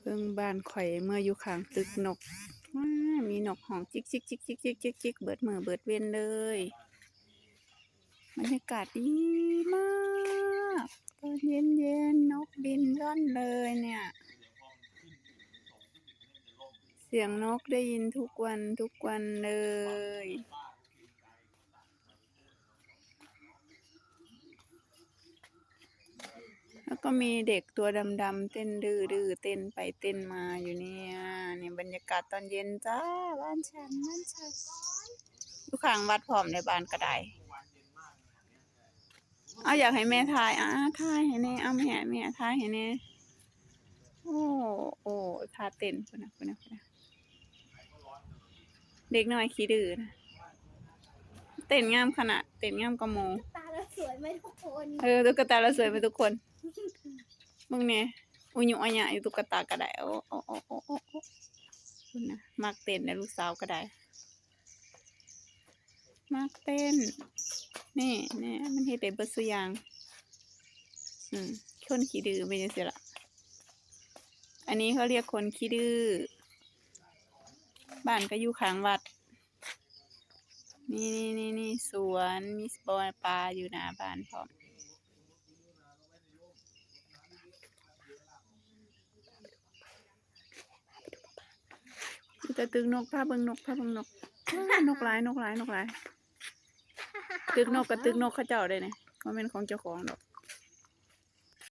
เพิ่งบ้านข่อยเมื่ออยู่ข้างตึกนกมีนกหองจิกจิกจิกจิกจิกจิกจิกเบิดมือเบิดเว้นเลยบรรยากาศดีมากตอนเย็นเย็นนกบินร่อนเลยเนี่ย เสียงนกได้ยินทุกวันทุกวันเลย แล้ว ก็มีเด็กตัวดำๆเต้นดื้อๆเต้นไปเต้นมาอยู่เนี่ยเนี่ยบรรยากาศตอนเย็นจ้าบ้านฉันบ้านฉันอยู่ข้างวัดพร้อมในบ้านก็ได้เอาอยากให้แม่ทายอะทายให้แน่เอาแม่แม่ทายให้แน่โอ้โอ้ท่าเต้นพุ่นนะพุ่นนะพุ่นนะเด็กน้อยขี้ดื้อนะเต้นงามขนาดเต้นงามกระโมตาเราสวยไหมทุกคน เออตุ๊กตาเราสวยไปทุกคน มึงเนี่ยอุยุอัญญะอยู่ตุ๊กตาก็ได้โอ้โอ้โอ้โอ้โอ้โอ้คุณนะมักเต้นในลูกสาวก็ได้มักเต้นนี่นี่มันเฮ็ดได้เบิดซุอย่างอืมคนขี้ดื้อเป็นจังซี่ล่ะอันนี้เขาเรียกคนขี้ดื้อบ้านก็อยู่ข้างวัด นี่นี่นี่นี่สวนมีสปอยปลาอยู่หน้าบ้านพร้อม มีแต่ตึกนกพาเบิ่งนกพาเบิ่งนกอ้านกหลายนกหลายนกหลายตึกนกกับตึกนกเขาเจ้าได้เนี่ยมันเป็นของเจ้าของดอก